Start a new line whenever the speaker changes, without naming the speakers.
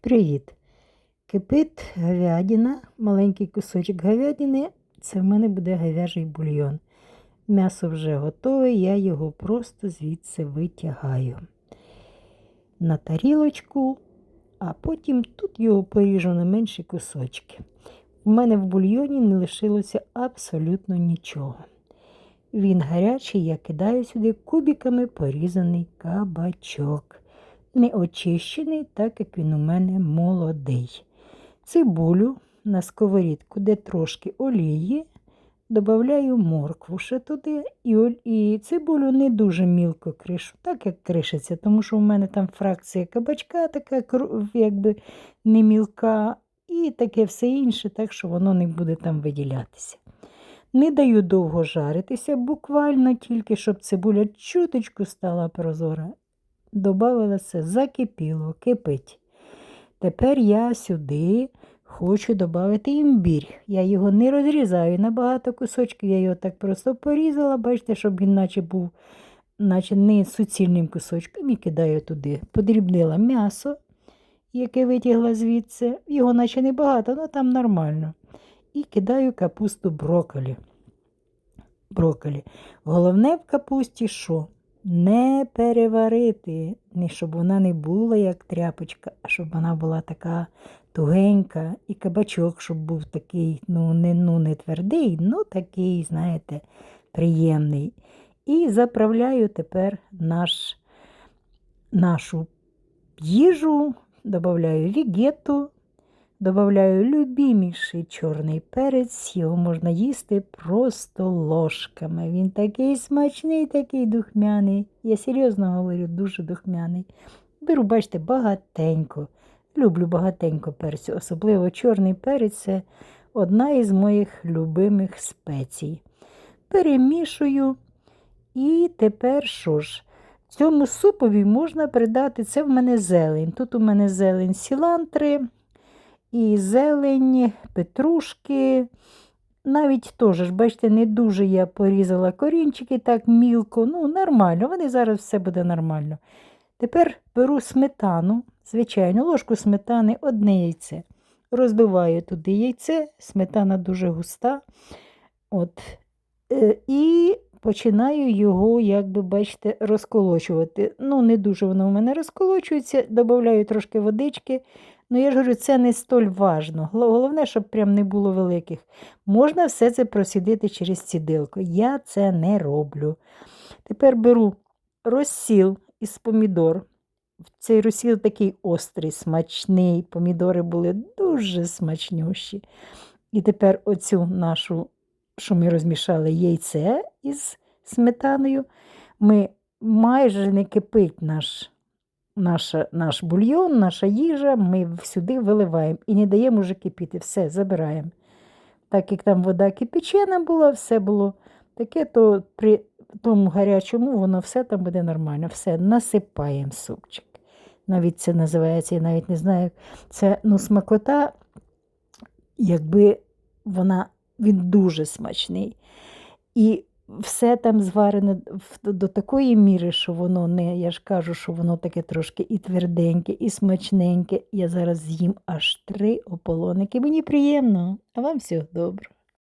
Привіт! Кипить говядина, маленький кусочок говядини. Це в мене буде говяжий бульйон. М'ясо вже готове, я його просто звідси витягаю на тарілочку, а потім тут його поріжу на менші кусочки. У мене в бульйоні не лишилося абсолютно нічого. Він гарячий, я кидаю сюди кубиками порізаний кабачок. Не очищений, так як він у мене молодий. Цибулю на сковорідку, де трошки олії, додаю моркву ще туди і, і цибулю не дуже мілко кришу, так як кришиться, тому що в мене там фракція кабачка така якби не мілка, і таке все інше, так що воно не буде там виділятися. Не даю довго жаритися, буквально тільки, щоб цибуля чуточку стала прозора. Добавила закипіло, кипить. Тепер я сюди хочу додати імбір. Я його не розрізаю на багато кусочків, я його так просто порізала, бачите, щоб він наче був наче не суцільним кусочком і кидаю туди. Подрібнила м'ясо, яке витягла звідси. Його наче небагато, але там нормально. І кидаю капусту брокколі. брокколі. Головне в капусті що? Не переварити, не щоб вона не була як тряпочка, а щоб вона була така тугенька, і кабачок, щоб був такий, ну не, ну, не твердий, ну такий, знаєте, приємний. І заправляю тепер наш, нашу їжу, додаю вігету, Добавляю любіміший чорний перець, його можна їсти просто ложками. Він такий смачний, такий духмяний. Я серйозно говорю, дуже духмяний. Беру, бачите, багатенько. Люблю багатенько перцю, особливо чорний перець це одна із моїх любимих спецій. Перемішую. І тепер що ж? Цьому супові можна придати, це в мене зелень. Тут у мене зелень сілантри і зелень, петрушки. Навіть теж, бачите, не дуже я порізала корінчики так мілко. Ну, нормально, вони зараз все буде нормально. Тепер беру сметану, звичайно, ложку сметани, одне яйце. Розбиваю туди яйце, сметана дуже густа. От. Е, І починаю його, як би бачите, розколочувати. Ну, не дуже воно у мене розколочується, додаю трошки водички. Ну, я ж говорю, це не столь важно. Головне, щоб прям не було великих. Можна все це просідити через цідилку. Я це не роблю. Тепер беру розсіл із помідор. Цей розсіл такий острий, смачний. Помідори були дуже смачнющі. І тепер оцю нашу, що ми розмішали яйце із сметаною, ми майже не кипить наш наша, наш бульйон, наша їжа, ми сюди виливаємо і не даємо вже кипіти. Все, забираємо. Так як там вода кипячена була, все було таке, то при тому гарячому воно все там буде нормально. Все, насипаємо супчик. Навіть це називається, я навіть не знаю, це ну, смакота, якби вона, він дуже смачний. І все там зварене до такої міри, що воно не, я ж кажу, що воно таке трошки і тверденьке, і смачненьке. Я зараз з'їм аж три ополоники. Мені приємно, а вам всього доброго.